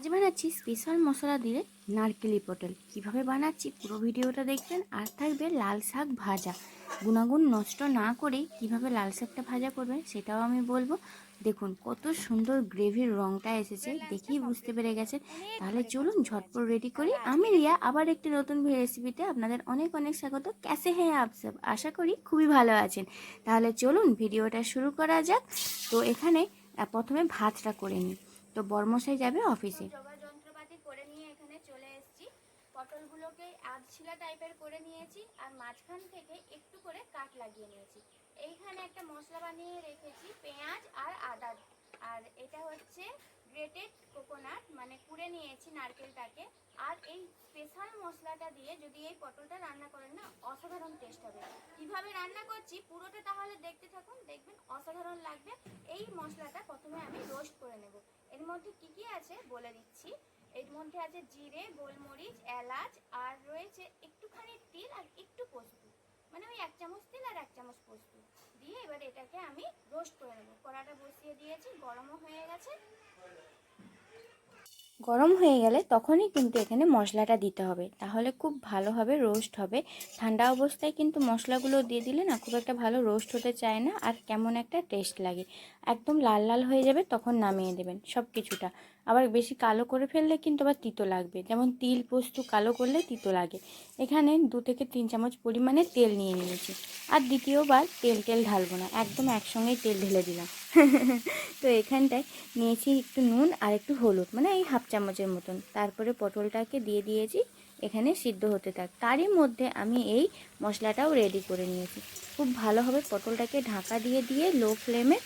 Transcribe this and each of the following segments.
আজ বানাচ্ছি স্পেশাল মশলা দিয়ে নারকেলি পটল। কীভাবে বানাচ্ছি পুরো ভিডিওটা দেখবেন। আর থাকবে লাল শাক ভাজা। গুণাগুণ নষ্ট না করে কীভাবে লাল শাকটা ভাজা করবেন সেটাও আমি বলব। দেখুন, কত সুন্দর গ্রেভির রঙটা এসেছে। দেখেই বুঝতে পেরে গেছেন। তাহলে চলুন ঝটপট রেডি করি। আমি রিয়া, আবার একটি নতুন রেসিপিতে আপনাদের অনেক অনেক স্বাগত। ক্যাসে হ্যাঁ আপসব আশা করি খুবই ভালো আছেন। তাহলে চলুন ভিডিওটা শুরু করা যাক। তো এখানে প্রথমে ভাতটা করে নিই। তো বর্মশাই যাবে অফিসে যন্ত্রপাতি করে নিয়ে এখানে চলে এসেছি। পটলগুলোকে আধছিলা টাইপের করে নিয়েছি আর মাঝখান থেকে একটু করে কাট লাগিয়ে নিয়েছি। এইখানে একটা মশলা বানিয়ে রেখেছি, পেঁয়াজ আর আদা। আর এটা হচ্ছে গ্রেটেড কোকোনাট মানে কুড়ে নিয়েছি নারকেলটাকে। আর এই স্পেশাল মশলাটা দিয়ে যদি এই পটলটা রান্না করেন না, অসাধারণ টেস্ট হবে। কীভাবে রান্না করছি পুরোটা তাহলে দেখতে থাকুন, দেখবেন অসাধারণ লাগবে। এই মশলাটা প্রথমে আমি রোস্ট করে নেব এর মধ্যে কি কি আছে বলে দিচ্ছি। এর মধ্যে আছে জিরে, গোলমরিচ, এলাচ, আর রয়েছে একটুখানি তিল আর একটু পোস্ত। মানে ওই এক চামচ তেল আর এক চামচ পোস্ত। দিয়ে এবার এটাকে আমি রোস্ট করে নেব। কড়াটা বসিয়ে দিয়েছি, গরমও হয়ে গেছে। গরম হয়ে গেলে তখনই কিন্তু এখানে মশলাটা দিতে হবে। তাহলে খুব ভালোভাবে রোস্ট হবে। ঠান্ডা অবস্থায় কিন্তু মশলাগুলো দিয়ে দিলে না খুব একটা ভালো রোস্ট হতে চায় না, আর কেমন একটা টেস্ট লাগে। একদম লাল লাল হয়ে যাবে তখন নামিয়ে দেবেন সব কিছুটা আবার বেশি কালো করে ফেললে কিন্তু আবার তিতো লাগবে। যেমন তিল, পোস্ত কালো করলে তিতো লাগে। এখানে দু থেকে তিন চামচ পরিমাণে তেল নিয়ে নিয়েছি। আর দ্বিতীয়বার তেল তেল ঢালবো না। একদম একসঙ্গেই তেল ঢেলে দিলাম। তো এখানটায় নিয়েছি একটু নুন আর একটু হলুদ মানে এই হাফ চামচের মতন। তারপরে পটলটাকে দিয়ে দিয়েছি, এখানে সিদ্ধ হতে থাক। তারই মধ্যে আমি এই মশলাটাও রেডি করে নিয়েছি। খুব ভালোভাবে পটলটাকে ঢাকা দিয়ে দিয়ে লো ফ্লেমে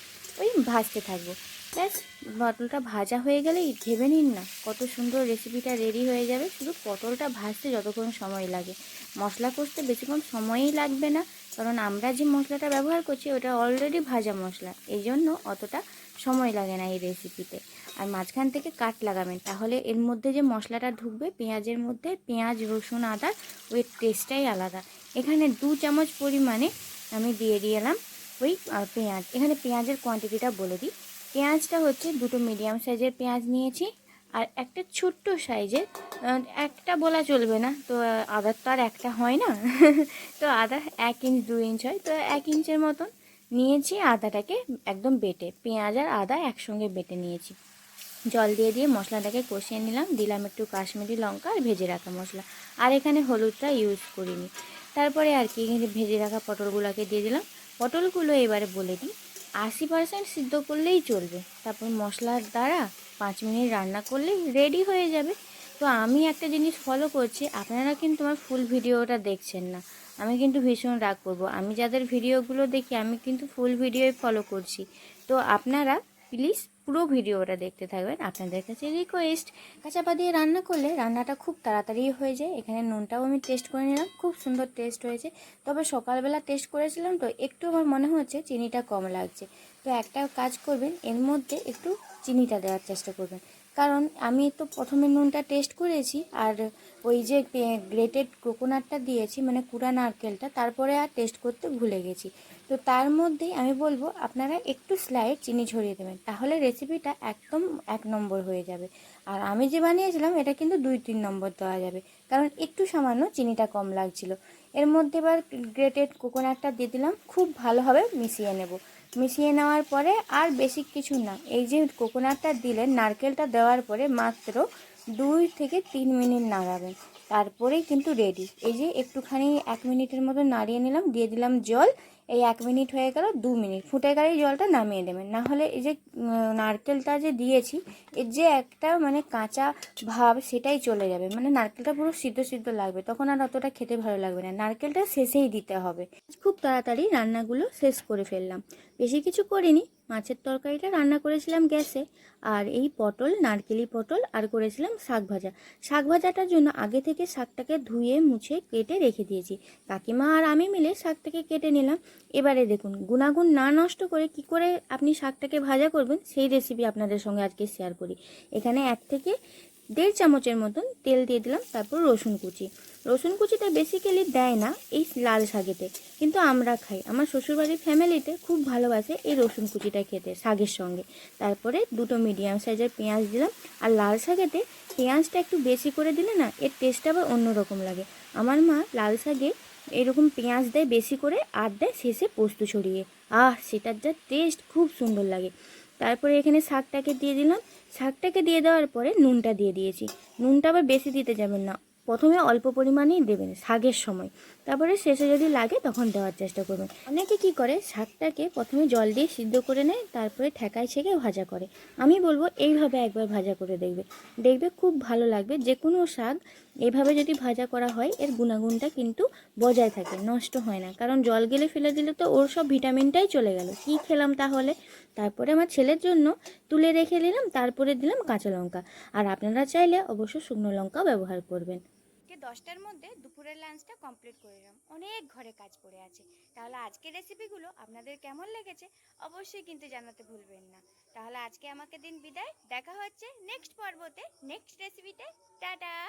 ওই ভাজতে থাকব। ব্যাস পটলটা ভাজা হয়ে গেলেই ভেবে নিন না। কত সুন্দর রেসিপিটা রেডি হয়ে যাবে। শুধু পটলটা ভাজতে যতক্ষণ সময় লাগে। মশলা করতে বেশিক্ষণ সময়ই লাগবে না, কারণ আমরা যে মশলাটা ব্যবহার করছি, ওটা অলরেডি ভাজা মশলা। এই জন্য অতটা সময় লাগে না এই রেসিপিতে আর মাঝখান থেকে কাট লাগাবেন। তাহলে এর মধ্যে যে মশলাটা ঢুকবে, পেঁয়াজের মধ্যে পেঁয়াজ, রসুন, আদা, ওই টেস্টটাই আলাদা। এখানে দু চামচ পরিমাণে আমি দিয়ে দিলাম ওই পেঁয়াজ। এখানে পেঁয়াজের কোয়ান্টিটিটা বলে দিই। পেঁয়াজটা হচ্ছে দুটো মিডিয়াম সাইজের পেঁয়াজ নিয়েছি, আর একটা ছোট্ট সাইজের একটা বলা চলবে না, তো আদার তো আর একটা হয় না, তো আদা এক ইঞ্চ, দু ইঞ্চ হয়, তো এক ইঞ্চের মতন নিয়েছি, আদাটাকে একদম বেটে, পেঁয়াজ আর আদা একসঙ্গে বেটে নিয়েছি। জল দিয়ে দিয়ে মশলাটাকে কষিয়ে নিলাম, দিলাম একটু কাশ্মীরি লঙ্কা আর ভেজে রাখা মশলা, আর এখানে হলুদটা ইউজ করিনি। তারপরে আর কি ভেজে রাখা পটলগুলোকে দিয়ে দিলাম, পটলগুলো এবারে বলে দিই আশি পার্সেন্ট সিদ্ধ করলেই চলবে। তারপর মশলার দ্বারা পাঁচ মিনিট রান্না করলেই রেডি হয়ে যাবে। তো আমি একটা জিনিস ফলো করছি, আপনারা কিন্তু আমার ফুল ভিডিওটা দেখছেন না। আমি কিন্তু ভীষণ রাগ করব। আমি যাদের ভিডিওগুলো দেখি, আমি কিন্তু ফুল ভিডিওই ফলো করছি। তো আপনারা প্লিজ পুরো ভিডিওটা দেখতে থাকবেন। আপনাদের কাছে রিকোয়েস্ট কাঁচাপা দিয়ে রান্না করলে রান্নাটা খুব তাড়াতাড়ি হয়ে যায়। এখানে নুনটাও আমি টেস্ট করে নিলাম, খুব সুন্দর টেস্ট হয়েছে। তবে সকালবেলা টেস্ট করেছিলাম তো একটু আমার মনে হচ্ছে চিনিটা কম লাগছে। তো একটা কাজ করবেন, এর মধ্যে একটু চিনিটা দেওয়ার চেষ্টা করবেন। কারণ আমি তো প্রথমে নুনটা টেস্ট করেছি আর ওই যে গ্রেটেড কোকোনাটটা দিয়েছি মানে কুড়া নারকেলটা, তারপরে আর টেস্ট করতে ভুলে গেছি। তো তার মধ্যেই আমি বলব, আপনারা একটু স্লাইড চিনি ছড়িয়ে দেবেন, তাহলে রেসিপিটা একদম এক নম্বর হয়ে যাবে। আর আমি যে বানিয়েছিলাম, এটা কিন্তু দুই তিন নম্বর দেওয়া যাবে, কারণ একটু সামান্য চিনিটা কম লাগছিল। এর মধ্যে এবার গ্রেটেড কোকোনাটটা দিয়ে দিলাম, খুব ভালোভাবে মিশিয়ে নেব। মিশিয়ে নেওয়ার পরে আর বেশি কিছু না, এই যে কোকোনাটটা দিলেন, নারকেলটা দেওয়ার পরে মাত্র দুই থেকে তিন মিনিট নাড়াবেন, তারপরেই কিন্তু রেডি এই যে একটুখানি এক মিনিটের মতো নাড়িয়ে নিলাম, দিয়ে দিলাম জল এই এক মিনিট হয়ে গেল, দু মিনিট। ফুটে গেলে জলটা নামিয়ে দেবেন না হলে এই যে নারকেলটা যে দিয়েছি, এর যে একটা মানে কাঁচা ভাব সেটাই চলে যাবে। মানে নারকেলটা পুরো সিদ্ধ সিদ্ধ লাগবে। তখন আর অতটা খেতে ভালো লাগবে না। নারকেলটা শেষেই দিতে হবে। খুব তাড়াতাড়ি রান্নাগুলো শেষ করে ফেললাম। বেশি কিছু করিনি। মাছের তরকারিটা রান্না করেছিলাম গ্যাসে। আর এই পটল, নারকেলি পটল, আর করেছিলাম শাক ভাজা। শাক ভাজাটার জন্য আগে থেকে শাকটাকে ধুয়ে, মুছে, কেটে রেখে দিয়েছি। কাকিমা আর আমি মিলে শাকটাকে কেটে নিলাম। এবারে দেখুন, গুণাগুণ না নষ্ট করে কি করে আপনি শাকটাকে ভাজা করবেন, সেই রেসিপি আপনাদের সঙ্গে আজকে শেয়ার করি। এখানে এক থেকে দেড় চামচের মতন তেল দিয়ে দিলাম, তারপর রসুন কুচি। রসুন কুচিটা বেসিক্যালি দেয় না এই লাল শাকেতে, কিন্তু আমরা খাই। আমার শ্বশুরবাড়ির ফ্যামিলিতে খুব ভালোবাসে এই রসুন কুচিটা খেতে, শাকের সঙ্গে। তারপরে দুটো মিডিয়াম সাইজের পেঁয়াজ দিলাম। আর লাল শাকেতে পেঁয়াজটা একটু বেশি করে দিলে না, এর টেস্টটা আবার অন্যরকম লাগে। আমার মা লাল শাকে এরকম পেঁয়াজ দেয় বেশি করে, আর দেয় শেষে পোস্ত ছড়িয়ে। আহ, সেটার যা টেস্ট খুব সুন্দর লাগে। তারপরে এখানে শাকটাকে দিয়ে দিলাম। শাকটাকে দিয়ে দেওয়ার পরে নুনটা দিয়ে দিয়েছি। নুনটা আবার বেশি দিতে যাবেন না। প্রথমে অল্প পরিমাণেই দেবেন শাকের সময়। তারপরে শেষে যদি লাগে তখন দেওয়ার চেষ্টা করবেন। অনেকে কি করে, শাকটাকে প্রথমে জল দিয়ে সিদ্ধ করে নেয়, তারপরে ঠেকায় ছেঁকে ভাজা করে। আমি বলব এইভাবে একবার ভাজা করে দেখবে। দেখবে খুব ভালো লাগবে। যে কোনো শাক এইভাবে যদি ভাজা করা হয়, এর গুণাগুণটা কিন্তু বজায় থাকে, নষ্ট হয় না। কারণ জল গেলে ফেলে দিলে তো ওর সব ভিটামিনটাই চলে গেল। কি খেলাম তাহলে? তারপরে আমার ছেলের জন্য তুলে রেখে দিলাম, তারপরে দিলাম কাঁচা লঙ্কা। আর আপনারা চাইলে অবশ্য শুকনো লঙ্কাও ব্যবহার করবেন। দশটার মধ্যে দুপুরের লাঞ্চটা কমপ্লিট করে নিলাম। অনেক ঘরে কাজ পড়ে আছে। তাহলে আজকের রেসিপিগুলো আপনাদের কেমন লেগেছে, অবশ্যই কিন্তু জানাতে ভুলবেন না। তাহলে আজকে আমাকে দিন বিদায়। দেখা হচ্ছে নেক্সট পর্বতে। নেক্সট রেসিপিতে টাটা!